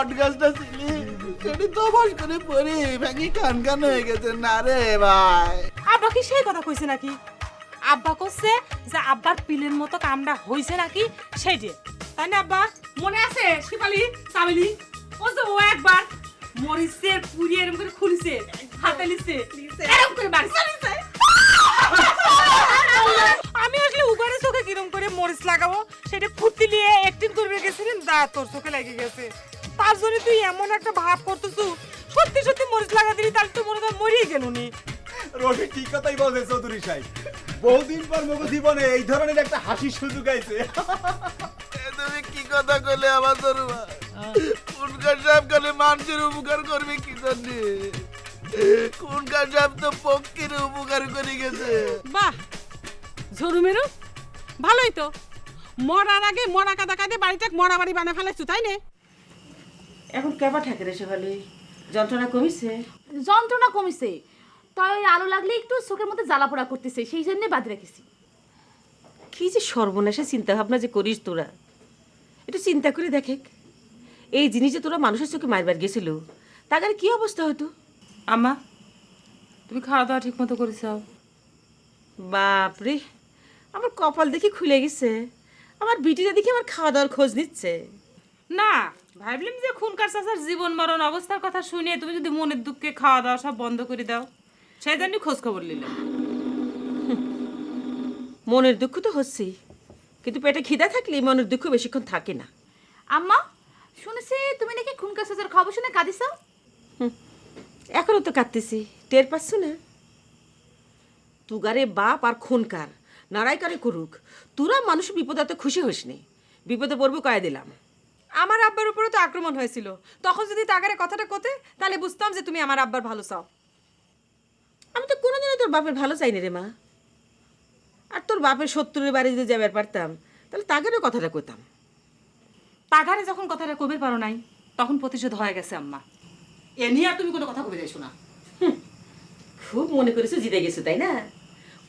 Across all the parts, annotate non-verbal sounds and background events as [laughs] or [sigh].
বট গাছটা ছিলি সেটি করে পড়ি। ভেঙে কান কান হয়ে গেছে। না রে ভাই। আব্বা কি সেই কথা কইছে নাকি? আব্বা কইছে যে আব্বার পিলের মতো কামটা হইছে নাকি সেই যে। তাই না আব্বা? মনে আছে? শিপালি? চামেলি ও যে ও একবার পুরি এরকম করে খুলিছে হাতে লিছে এরকম করে বাড়ি আমি আসলে উগারে চোখে কিরম করে মরিচ লাগাবো? সেটা ফুটি নিয়ে একটিং করবে গেছিলেন দা তোর চোখে লেগে গেছে। তার জন্য তুই এমন একটা ভাব করতেছু সত্যি সত্যি মরিচ লাগা দিলি তাহলে তো মনে হয় মরিয়ে গেল নি। রবি ঠিক কথাই বলছে চৌধুরী সাহেব। বহুদিন পর মগু জীবনে এই ধরনের একটা হাসির সুযোগ আইছে। তুমি কি কথা কইলে আমার তোর ভাই কোনকার সাহেব কালে মানুষের উপকার করবে কি জানি? কোনকার সাহেব তো পক্ষের উপকার করে গেছে। বাহ ঝরু মেরু ভালোই তো। মরার আগে মরা কাদা কাঁদে বাড়িটা মরা বাড়ি বানা ফেলাইছু তাই না? এখন কেবা ঠাকে রে শেফালি? যন্ত্রণা কমিছে? যন্ত্রণা কমিছে। তাই ওই আলো লাগলে একটু চোখের মধ্যে জ্বালা পোড়া করতেছে সেই জন্য বাদ রেখেছি। কি যে সর্বনাশা চিন্তা ভাবনা যে করিস তোরা। একটু চিন্তা করে দেখে এই জিনিস যে তোরা মানুষের চোখে মারবার গেছিল। তাদের কি অবস্থা হতো আমা তুমি খাওয়া দাওয়া ঠিক মতো করেছ? বাপরে আমার কপাল দেখি খুলে গেছে। আমার বিটিটা দেখি আমার খাওয়া দাওয়ার খোঁজ নিচ্ছে। না ভাবলাম যে খুনকার চাচার জীবন মরণ অবস্থার কথা শুনে তুমি যদি মনের দুঃখে খাওয়া দাওয়া সব বন্ধ করে দাও। সেই জন্য খোঁজ খবর নিলাম মনের দুঃখ তো হচ্ছেই কিন্তু পেটে খিদা থাকলে মনের দুঃখ বেশিক্ষণ থাকে না। আম্মা শুনেছি তুমি নাকি খুনকা সাজার খবর শুনে কাঁদিস এখনও তো কাঁদতেছি টের পাচ্ছ না? তুগারে বাপ আর খুনকার নারাইকারে করুক তোরা মানুষ বিপদে তো খুশি হইস নি বিপদে পড়ব কয়ে দিলাম। আমার আব্বার উপরে তো আক্রমণ হয়েছিল। তখন যদি তাগারে কথাটা কোতে, তাহলে বুঝতাম যে তুমি আমার আব্বার ভালো চাও। আমি তো কোনোদিনও তোর বাপের ভালো চাইনি রে মা। আর তোর বাপের শত্রুর বাড়ি যদি যাবার পারতাম, তাহলে তাগেরও কথাটা কইতাম। তাগারে যখন কথাটা কবে পারো নাই, তখন প্রতিশোধ হয়ে গেছে আম্মা। এ নিয়ে আর তুমি কোনো কথা কবে যাইছো না। খুব মনে করেছ জিতে গেছো, তাই না?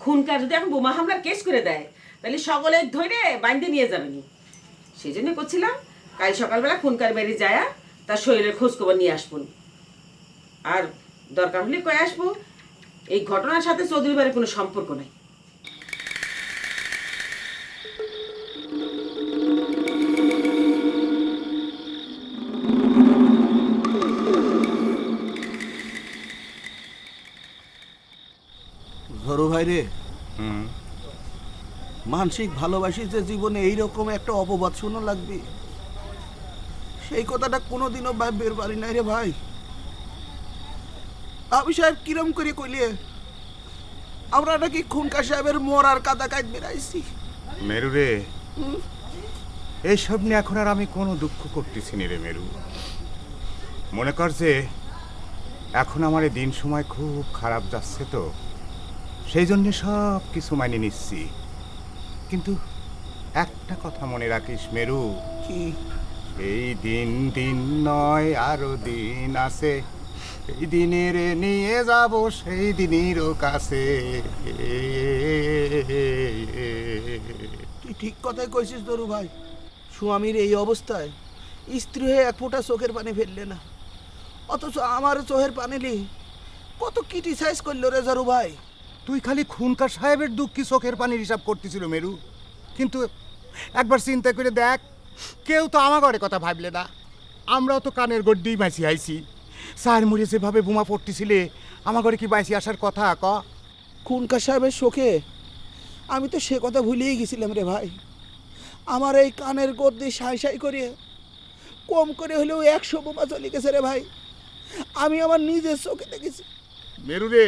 খুনকার যদি এখন বোমা হামলার কেস করে দেয়, তাহলে সকলে ধরে বাইন্দে নিয়ে যাবেনি সেই জন্য করছিলাম কাল সকালবেলা খুনকার বাড়ি যায়া তার শরীরের খোঁজ খবর নিয়ে আসবুন আর দরকার হলে কয়ে আসব এই ঘটনার সাথে চৌধুরী বাড়ির কোনো সম্পর্ক নাই। ধরো ভাই রে। মানসিক ভালোবাসি যে জীবনে এইরকম একটা অপবাদ শোনা লাগবে। সেই কথাটা কোনোদিনও ভাববের পারি নাই রে ভাই। আমি সাহেব কিরম করে কইলে আমরা নাকি খুনকা সাহেবের মরার কাদা কাজ বেড়াইছি। মেরু রে। এইসব নিয়ে এখন আর আমি কোনো দুঃখ করতেছি নি রে মেরু। মনে কর যে এখন আমার এই দিন সময় খুব খারাপ যাচ্ছে তো। সেই জন্য সব কিছু মানিয়ে নিচ্ছি। কিন্তু একটা কথা মনে রাখিস মেরু। কি? এই দিন দিন নয় আরও দিন আছে। এই দিনের নিয়ে যাব সেই দিনেরও কাছে। তুই ঠিক কথাই কইছিস দরু ভাই। স্বামীর এই অবস্থায় স্ত্রী হয়ে এক ফোঁটা চোখের পানি ফেললে না। অথচ আমার চোখের পানি পানিলি কত ক্রিটিসাইজ করল রে জারু ভাই। তুই খালি খুনকার সাহেবের দুঃখ কি চোখের পানির হিসাব করতেছিল মেরু। কিন্তু একবার চিন্তা করে দেখ কেউ তো আমার ঘরে কথা ভাবলে না। আমরাও তো কানের গড্ডি বাঁচি আইছি। স্যার মুড়ে যেভাবে বোমা পড়তেছিলে আমার ঘরে কি বাঁচি আসার কথা ক? খুনকা সাহেবের শোকে আমি তো সে কথা ভুলিয়ে গেছিলাম রে ভাই। আমার এই কানের গদ্দি সাই সাই করে কম করে হলেও একশো বোমা চলে গেছে রে ভাই। আমি আমার নিজের চোখে দেখেছি। মেরু রে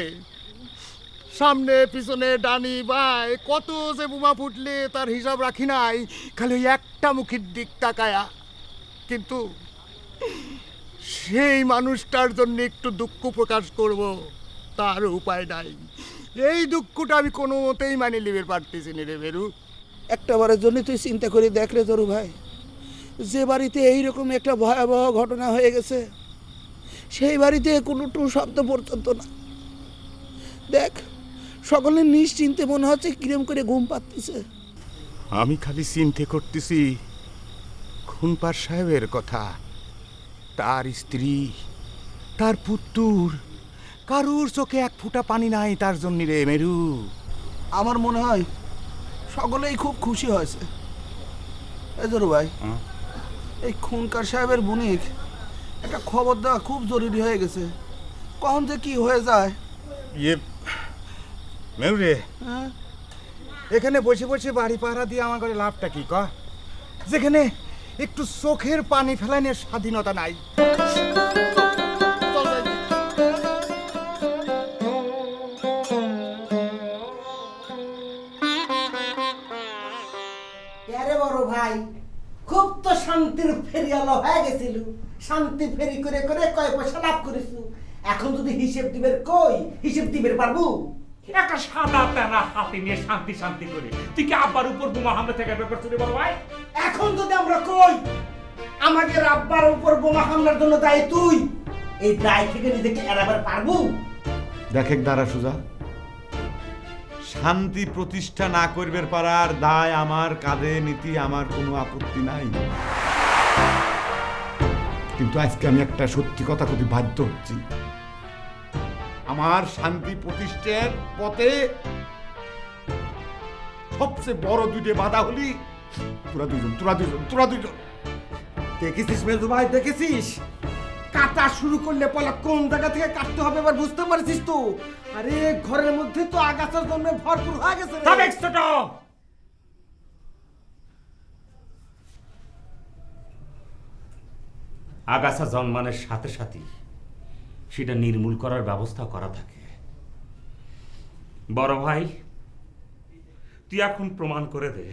সামনে, পিছনে, ডানি বাই কত যে বোমা ফুটলে তার হিসাব রাখি নাই, খালি একটা মুখের দিক তাকায়া। কিন্তু সেই মানুষটার জন্য একটু দুঃখ প্রকাশ করব, তার উপায় নাই। এই দুঃখটা আমি কোনো মতেই মানে নিবে পারতেছি না রে মেরু একটা বারের জন্য তুই চিন্তা করে দেখ রে তরু ভাই, যে বাড়িতে এইরকম একটা ভয়াবহ ঘটনা হয়ে গেছে, সেই বাড়িতে কোনো টু শব্দ পর্যন্ত না। দেখ সকলে নিশ্চিন্তে মনে হচ্ছে কিরম করে ঘুম পাচ্ছে আমি খালি চিন্তে করতেছি খুনপার সাহেবের কথা। তার স্ত্রী তার পুত্তুর কারুর চোখে এক ফোঁটা পানি নাই তার জন্য রে মেরু। আমার মনে হয় সকলেই খুব খুশি হয়েছে। এই ধরো ভাই? এই খুনকার সাহেবের বুনিক একটা খবর দেওয়া খুব জরুরি হয়ে গেছে। কখন যে কি হয়ে যায়। ইয়ে মেরু রে হ্যাঁ? এখানে বসে বসে বাড়ি পাহারা দিয়ে আমার করে লাভটা কি ক? যেখানে একটু চোখের পানি ফেলানোর স্বাধীনতা নাই। আরে বড় ভাই খুব তো শান্তির ফেরিয়ালো হয়ে গেছিল। শান্তি ফেরি করে করে কয় পয়সা লাভ করেছু? এখন যদি হিসেব দিবের কই হিসেব দিবের পারব? একটা সাদা তেনা হাতে নিয়ে শান্তি শান্তি করে। তুই কি আব্বার উপর বোমা হামলা থেকে ব্যাপার চলে বড় ভাই? এখন যদি আমরা কই আমাদের আব্বার উপর বোমা হামলার জন্য দায়ী তুই এই দায় থেকে নিজেকে এড়াবার পারব? দেখে দাঁড়া সুজা। শান্তি প্রতিষ্ঠা না করবার পারার দায় আমার কাঁধে নীতি আমার কোনো আপত্তি নাই। কিন্তু আজকে আমি একটা সত্যি কথা কবি বাধ্য হচ্ছি। আমার শান্তি প্রতিষ্ঠার পথে সবচেয়ে বড় দুইটে বাধা হলি তোরা দুজন তোরা দুজন তোরা দুজন দেখেছিস মেজু ভাই, দেখেছিস? কাটা শুরু করলে পলা কোন জায়গা থেকে কাটতে হবে এবার বুঝতে পারছিস তো? আরে, ঘরের মধ্যে তো আগাছার জন্য ভরপুর হয়ে গেছে রে। ছোট আগাছা জন্মানের সাথে সাথেই সেটা নির্মূল করার ব্যবস্থা করা থাকে। বড় ভাই তুই এখন প্রমাণ করে দে।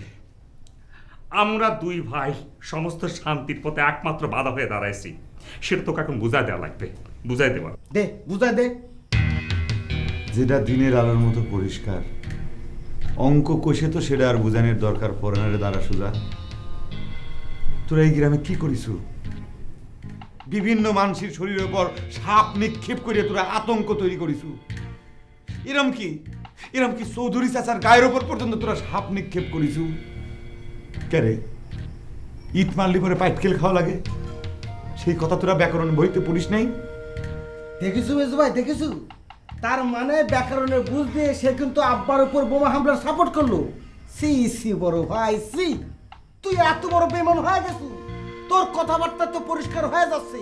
আমরা দুই ভাই সমস্ত শান্তির পথে একমাত্র বাধা হয়ে দাঁড়াইছি। সেটা তোকে এখন বুঝাই দেওয়া লাগবে। বুঝাই দেওয়া দে বুঝাই দে। যেটা দিনের আলোর মতো পরিষ্কার। অঙ্ক কষে তো সেটা আর বুঝানোর দরকার পড়ে না রে দাঁড়া সুজা। তোরা এই গ্রামে কি করিছু? বিভিন্ন মানুষের শরীরের উপর সাপ নিক্ষেপ করে তোরা আতঙ্ক তৈরি করিছু। এরম কি? এরম কি চৌধুরী চাচার গায়ের ওপর পর্যন্ত তোরা সাপ নিক্ষেপ করিছু? কেরে ইট মারলি পরে পাইটকেল খাওয়া লাগে? সেই কথা তোরা ব্যাকরণ বইতে পড়িস নাই? দেখিছু মেজু ভাই, দেখিছু? তার মানে ব্যাকরণের বুঝ দিয়ে সে কিন্তু আব্বার উপর বোমা হামলার সাপোর্ট করল। সি সি, বড় ভাই, সি, তুই এত বড় বেমন হয়ে গেছু তোর কথাবার্তা তো পরিষ্কার হয়ে যাচ্ছে।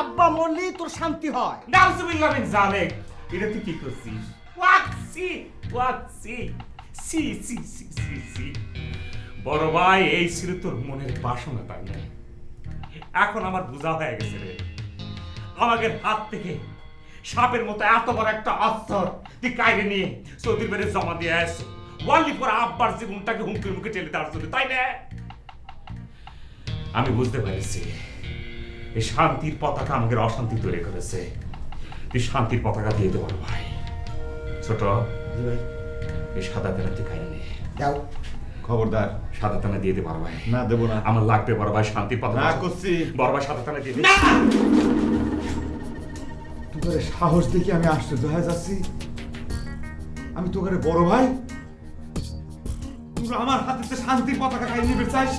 আব্বা মরলি তোর শান্তি হয়। নাউজুবিল্লাহ মিন জালেক, এটা তুই কি করছিস? সি সি সি সি সি বড় ভাই, এই ছিল তোর মনের বাসনা, তাই না? এখন আমার বোঝা হয়ে গেছে রে। আমাদের হাত থেকে সাপের মতো এত বড় একটা অস্ত্র তুই কাইরে নিয়ে চৌধুরী জমা দিয়ে আসো ওয়ালি পর আব্বার জীবনটাকে হুমকির মুখে ঠেলে দেওয়ার জন্য, তাই না? আমি বুঝতে পেরেছি। এই শান্তির পতাকা আমাকে অশান্তি তৈরি করেছে। তুই শান্তির পতাকা দিয়ে দে বড় ভাই। ছোট। এই সাদা তেনা তুই খাই নে। যাও খবরদার। সাদা তেনা দিয়ে দে বড় ভাই। না দেবো না। আমার লাগবে বড় ভাই শান্তির পতাকা। না করছি। বড় ভাই সাদা তেনা দিয়ে দে। তোকে সাহস দেখে আমি আশ্চর্য হয়ে যাচ্ছি। আমি তোকে বড় ভাই? তুই আমার হাতে শান্তির পতাকা খাই নিবে চাইস?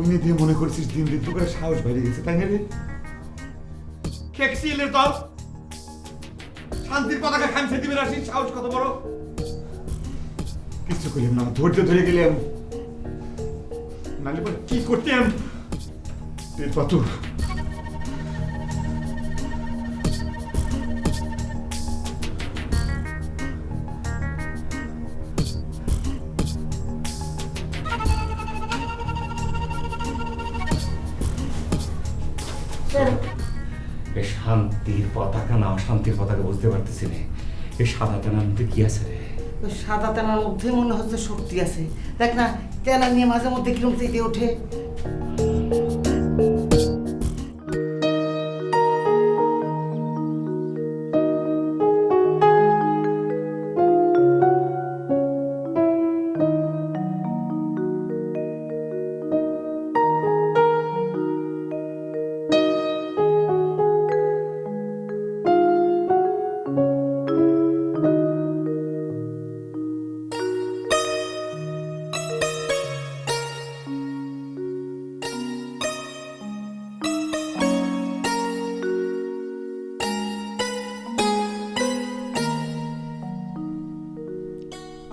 কইনে দিয়ে মনে করছিস দিন দিন তোর সাহস বেড়ে গেছে তাই না রে? খেকসিলের দল। শান্তির পতাকা খামছে দিবে রাশির সাহস কত বড়? কিছু কইলাম না ধৈর্য ধরে গেলাম। নালে পরে কি করতাম? এরপর এই শান্তির পতাকা না, অশান্তির পতাকা বুঝতে পারতেছি না। এই সাদা তেনার মধ্যে কি আছে রে? সাদা তেনার মধ্যে মনে হচ্ছে শক্তি আছে। দেখ না, তেনা নিয়ে মাঝে মধ্যে কিরম চাইতে ওঠে।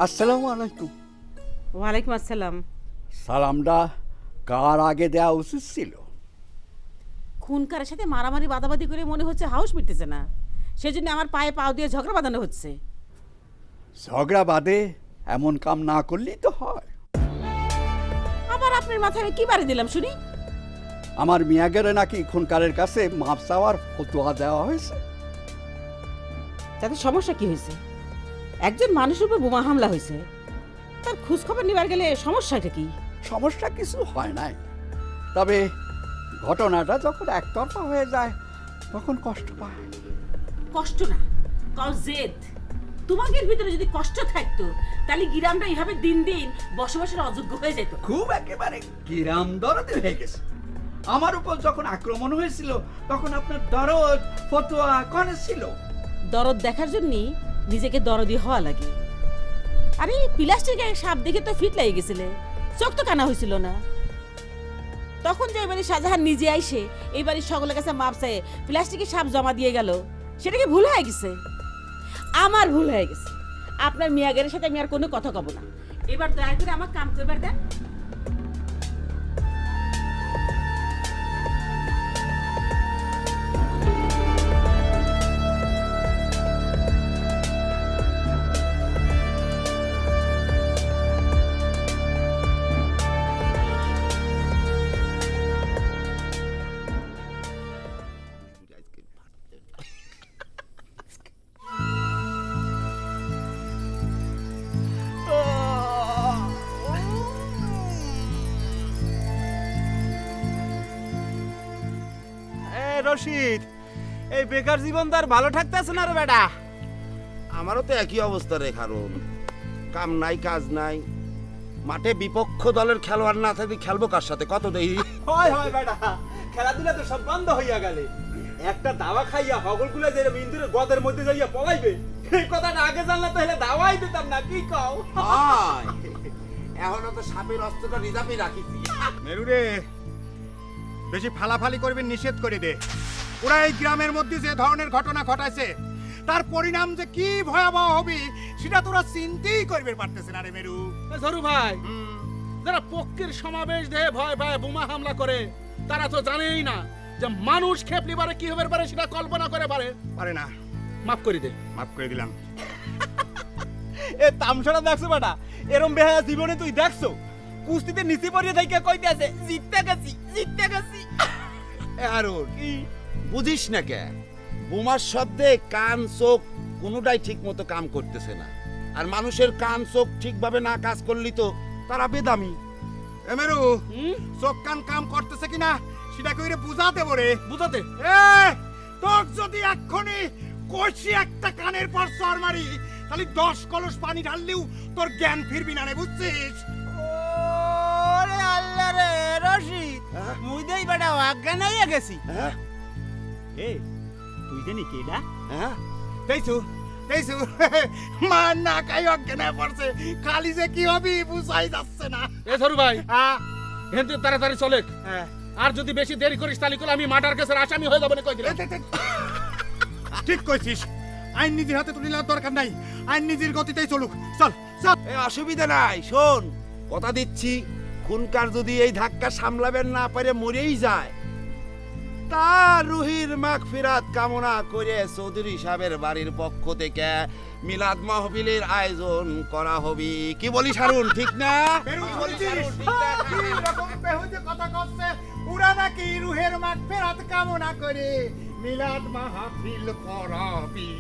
আসসালামু আলাইকুম। ওয়ালাইকুম আসসালাম। সালামটা কার আগে দেওয়া উচিত ছিল? খুনকারের সাথে মারামারি বাদাবাদি করে মনে হচ্ছে হাউস মিটতেছে না। সেজন্য আমার পায়ে পাও দিয়ে ঝগড়া বাঁধানো হচ্ছে। ঝগড়া বাদে এমন কাম না করলেই তো হয়। আবার আপনার মাথায় আমি কি বাড়ি দিলাম শুনি? আমার মিয়াগেরে নাকি খুনকারের কাছে মাপ চাওয়ার ফতোয়া দেওয়া হয়েছে? তাতে সমস্যা কি হয়েছে? একজন মানুষের উপর বোমা হামলা হয়েছে। তার খোঁজ খবর নেবার গেলে সমস্যাটা কি? সমস্যা কিছু হয় নাই। তবে ঘটনাটা যখন একতরফা হয়ে যায় তখন কষ্ট পায়। কষ্ট না কল জেদ। তোমাদের ভিতরে যদি কষ্ট থাকতো তাহলে গ্রামটা এইভাবে দিন দিন বসবাসের অযোগ্য হয়ে যেত। খুব একেবারে কিরাম দরদে হয়ে গেছে। আমার উপর যখন আক্রমণ হয়েছিল তখন আপনার দরদ ফতোয়া কনে ছিল? দরদ দেখার জন্য নিজেকে দরদি হওয়া লাগে। আরে প্লাস্টিকের সাপ দেখে তো ফিট লেগে গেছিলে। চোখ তো কানা হয়েছিল না। তখন যে এবারে শাহজাহান নিজে আইসে, এই বাড়ির সকলের কাছে মাপ চাই প্লাস্টিকের সাপ জমা দিয়ে গেল। সেটা কি ভুল হয়ে গেছে? আমার ভুল হয়ে গেছে। আপনার মিয়াগের সাথে আমি আর কোনো কথা কব না। এবার দয়া করে আমার কাম করবার দেন। রশিদ। এই বেকার জীবন তো আর ভালো থাকতেছে না রে বেটা। আমারও তো একই অবস্থা রে কারণ কাম নাই কাজ নাই। মাঠে বিপক্ষ দলের খেলোয়াড় না থাকলে খেলব কার সাথে? কত দেই হয় হয় বেটা। খেলাধুলা তো সব বন্ধ হইয়া গেলে। একটা দাওয়া খাইয়া হগলগুলা যে ইন্দুরের গদের মধ্যে যাইয়া পলাইবে এই কথাটা আগে জানলে তাহলে দাওয়াই দিতাম না কি কও? হয়। এখনও তো সাপের অস্ত্রটা রিজার্ভে রাখিছি। মেরুরে বেশি ফালাফালি করবেন নিষেধ করে দে। ওরা এই গ্রামের মধ্যে যে ধরনের ঘটনা ঘটাইছে তার পরিণাম যে কি ভয়াবহ হবে সেটা তোরা চিন্তেই করবে পারতেছে না রে মেরু। ঝরু ভাই যারা পক্ষের সমাবেশ দেহে ভয় ভয় বোমা হামলা করে তারা তো জানেই না যে মানুষ খেপলি পারে কি হবে পারে সেটা কল্পনা করে পারে। পারে না। মাফ করে দে। মাফ করে দিলাম। এ তামসাটা দেখছ বেটা? এরম বেহায়া জীবনে তুই দেখছ? কুস্তিতে নিচে পড়িয়ে থাইকা কইতে আছে জিততে গেছি জিততে গেছি। এ হারুন বুঝিস না কে? বোমার শব্দে কান চোখ কোনোটাই ঠিক মতো কাম করতেছে না। আর মানুষের কান চোখ ঠিকভাবে না কাজ করলি তো তারা বেদামি। এ মেরু চোখ কান কাম করতেছে কিনা সেটা কইরে বুঝাতে বরে বুঝাতে? এ তোর যদি এক্ষুনি কষি একটা কানের পর সর মারি তাহলে দশ কলস পানি ঢাললেও তোর জ্ঞান ফিরবি না রে বুঝছিস? ওরে আল্লাহ রে রশিদ। মুই দেই বেটা অজ্ঞান হইয়া গেছি। হ্যাঁ? এ তুই জানি কেডা? হ্যাঁ? [laughs] না অজ্ঞান হয়ে পড়ছে। খালি যে কি হবি বুঝাই যাচ্ছে না। এ সরু ভাই হ্যাঁ হেনতে তাড়াতাড়ি চলে হ্যাঁ। আর যদি বেশি দেরি করিস তাহলে আমি মার্ডার কেসের আসামি হয়ে যাব না কই দিলাম। ঠিক কইছিস। আইন নিজের হাতে তুলে নেওয়ার দরকার নাই। আইন নিজের গতিতেই চলুক। চল চল। এ অসুবিধা নাই শোন। কথা দিচ্ছি। খুনকার যদি এই ধাক্কা সামলাবেন না পারে মরেই যায়। তার রুহির মাগ ফিরাত কামনা করে চৌধুরী সাহেবের বাড়ির পক্ষ থেকে মিলাদ মাহফিলের আয়োজন করা হবে। কি বলি সারুন ঠিক না? ওরা নাকি রুহের মাগ ফেরাত কামনা করে মিলাদ মাহফিল করাবি।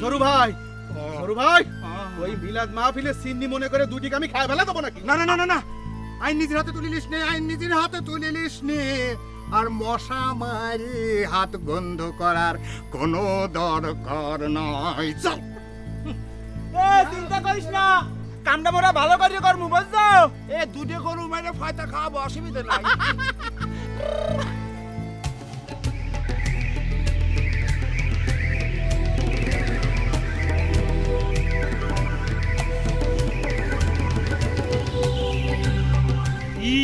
সরু ভাই সরু ভাই ওই মিলাদ মাহফিলে সিন্নি মনে করে দুটি আমি খাই ফেলা দেবো নাকি? না না না না না। আইন নিজের হাতে তুলিলিস নে আইন নিজের হাতে তুলিলিস নে। আর মশা মারি হাত গন্ধ করার কোনো দরকার নাই। চল এ চিন্তা করিস না। কামটা মোরা ভালো করে করমু বুঝছ? এ দুটো গরু মেরে ফয়তা খাওয়াবো অসুবিধা নাই। [laughs] ই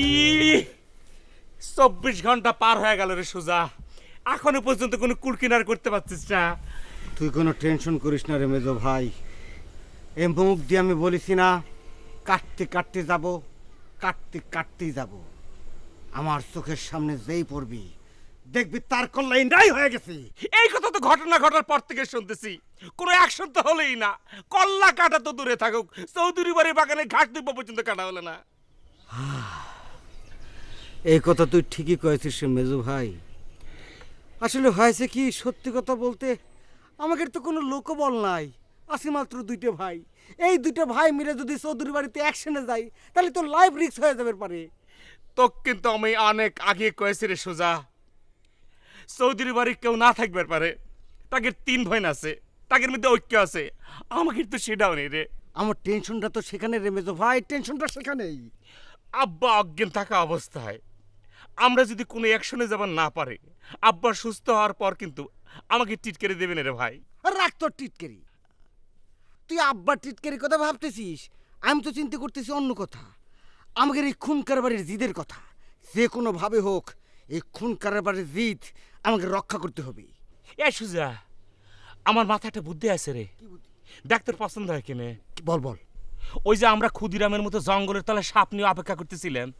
চব্বিশ ঘণ্টা পার হয়ে গেল রে সোজা। এখনও পর্যন্ত কোনো কুলকিনার করতে পারছিস না। তুই কোনো টেনশন করিস না রে মেজো ভাই। এ মুখ দিয়ে আমি বলেছি না কাটতে কাটতে যাব কাটতে কাটতেই যাব। আমার চোখের সামনে যেই পড়বি দেখবি তার কল্যাণ নাই হয়ে গেছে। এই কথা তো ঘটনা ঘটার পর থেকে শুনতেছি। কোনো অ্যাকশন তো হলেই না। কল্লা কাটা তো দূরে থাকুক চৌধুরী বাড়ির বাগানে ঘাট দিব পর্যন্ত কাটা হলো না। এই কথা তুই ঠিকই কয়েছিস মেজু ভাই। আসলে হয়েছে কি সত্যি কথা বলতে আমাদের তো কোনো লোকবল নাই। আছে মাত্র দুইটা ভাই। এই দুইটা ভাই মিলে যদি চৌধুরী বাড়িতে অ্যাকশনে যাই তাহলে তো লাইফ রিস্ক হয়ে যাবে পারে। তো কিন্তু আমি অনেক আগে কয়েছি রে সোজা। চৌধুরী বাড়ি কেউ না থাকবার পারে। তাকে তিন ভাই আছে তাদের মধ্যে ঐক্য আছে। আমাকে তো সেটাও নেই রে। আমার টেনশনটা তো সেখানে রে মেজো ভাই টেনশনটা সেখানেই। আব্বা অজ্ঞান থাকা অবস্থায়। আমরা যদি কোনো অ্যাকশনে যাবার না পারে আব্বা সুস্থ হওয়ার পর কিন্তু আমাকে টিটকেরে দেবে না রে ভাই। আর রাখ তোর টিটকেরি। তুই আব্বার টিটকেরি কথা ভাবতেছিস? আমি তো চিন্তা করতেছি অন্য কথা। আমাদের এই খুন কারবারের জিদের কথা। যে কোনো ভাবে হোক এই খুন কারবারের জিদ আমাকে রক্ষা করতে হবে। এ সুজা আমার মাথায় একটা বুদ্ধি আছে রে। ডাক্তার পছন্দ হয় কেনে? বল বল। ওই যে আমরা ক্ষুদিরামের মতো জঙ্গলের তলায় সাপ নিয়ে অপেক্ষা করতেছিলাম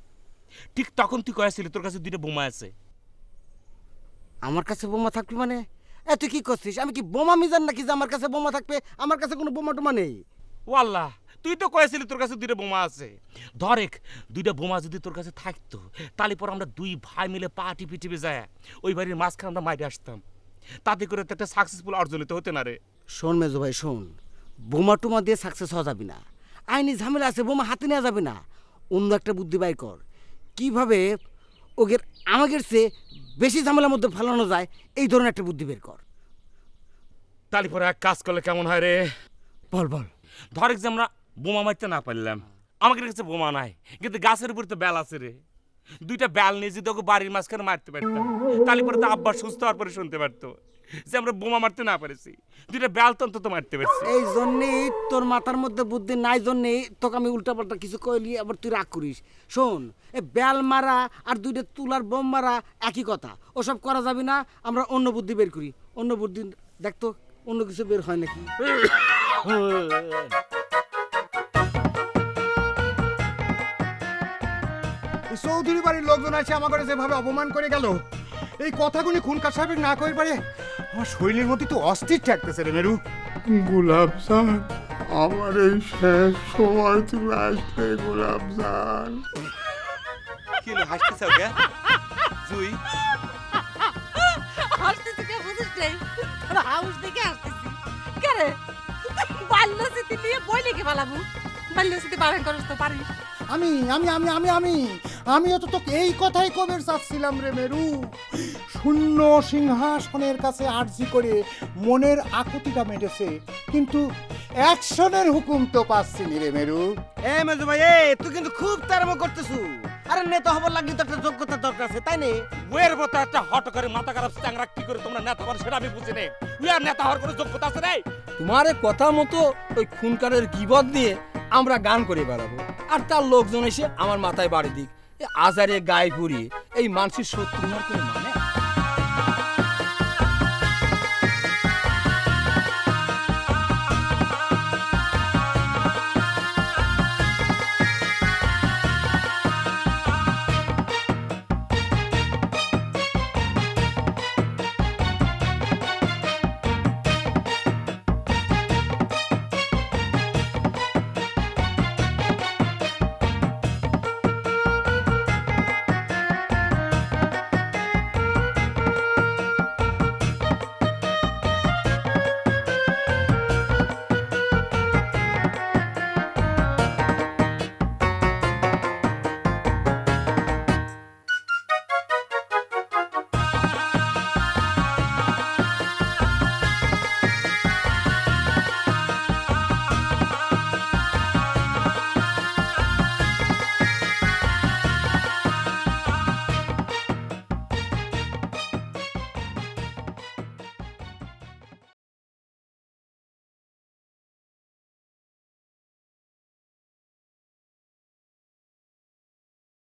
ঠিক তখন তুই কয়েছিলি তোর কাছে দুইটা বোমা আছে। আমার কাছে বোমা থাকবে মানে? এ তুই কি করছিস? আমি কি বোমা মিজান নাকি যে আমার কাছে বোমা থাকবে? আমার কাছে কোনো বোমা টোমা নেই। ও আল্লাহ তুই তো কয়েছিলি তোর কাছে দুইটা বোমা আছে। ধরেক দুইটা বোমা যদি তোর কাছে থাকতো তাহলে পর আমরা দুই ভাই মিলে পা টিপি টিপে যায়। ওই বাড়ির মাঝখানে আমরা মাইরে আসতাম। তাতে করে তো একটা সাকসেসফুল অর্জনিত হতে না রে। শোন মেজো ভাই শোন। বোমা টোমা দিয়ে সাকসেস হওয়া যাবে না। আইনি ঝামেলা আছে বোমা হাতে নেওয়া যাবে না। অন্য একটা বুদ্ধি বাই কর। কীভাবে ওকে আমাদের চেয়ে বেশি ঝামেলার মধ্যে ফেলানো যায় এই ধরনের একটা বুদ্ধি বের কর। তাহলে পরে এক কাজ করলে কেমন হয় রে? বল বল। ধরেক যে আমরা বোমা মারতে না পারলাম আমাদের কাছে বোমা নাই কিন্তু গাছের উপর তো বেল আছে রে। দুইটা বেল নিয়ে যদি ওকে বাড়ির মাঝখানে মারতে পারতাম তাহলে পরে তো আব্বা সুস্থ হওয়ার পরে শুনতে পারতো যে আমরা বোমা মারতে না পেরেছি। দুইটা বেল তো অন্তত মারতে পারছি। এই জন্যেই তোর মাথার মধ্যে বুদ্ধি নাই জন্যেই তোকে আমি উল্টাপাল্টা কিছু কইলি আবার তুই রাগ করিস। শোন এ বেল মারা আর দুইটা তুলার বোম মারা একই কথা। ওসব করা যাবে না আমরা অন্য বুদ্ধি বের করি। অন্য বুদ্ধি দেখতো অন্য কিছু বের হয় নাকি? [laughs] চৌধুরী বাড়ির লোকজন আছে আমাকে যেভাবে অপমান করে গেল এই কথাগুলি খুনকার সাহেব না করে পারে আমার শরীরের মধ্যে তো অস্থির ঠেকতেছে রে মেরু। গোলাপ জান আমার এই শেষ সময় তুমি আসলে গোলাপ জান কি হাসতেছ ওকে জুই? হাসতেছি কে বুঝিস নেই? হাউস দেখে হাসতেছি। কে রে? বাল্য স্মৃতি নিয়ে বই লিখে ফেলাবো। বাল্য স্মৃতি পালন করিস তো পারিস। আমি আমি আমি আমি আমি। আমিও তো তোকে এই কথাই কবে চাচ্ছিলাম রে মেরু। শূন্য সিংহাসনের কাছে আর্জি করে মনের আকুতিটা মেটেছে কিন্তু অ্যাকশনের হুকুম তো পাচ্ছি নি রে মেরু। এ মেজু ভাই এ তুই কিন্তু খুব তারামো করতেছু। আরে নেতা হবার লাগি তো একটা যোগ্যতা দরকার আছে তাই নে? ওয়ের মতো একটা হট করে মাথা খারাপ চ্যাংরা কি করে তোমরা নেতা করো সেটা আমি বুঝি নেই উয়ার নেতা হওয়ার কোনো যোগ্যতা আছে রে তোমার কথা মতো ওই খুনকারের গিবদ নিয়ে আমরা গান করে বেড়াবো আর তার লোকজন এসে আমার মাথায় বাড়ি দিক। আজারে গায়ে পুড়িয়ে এই মানসির শত্রু হওয়ার কোনো মানে?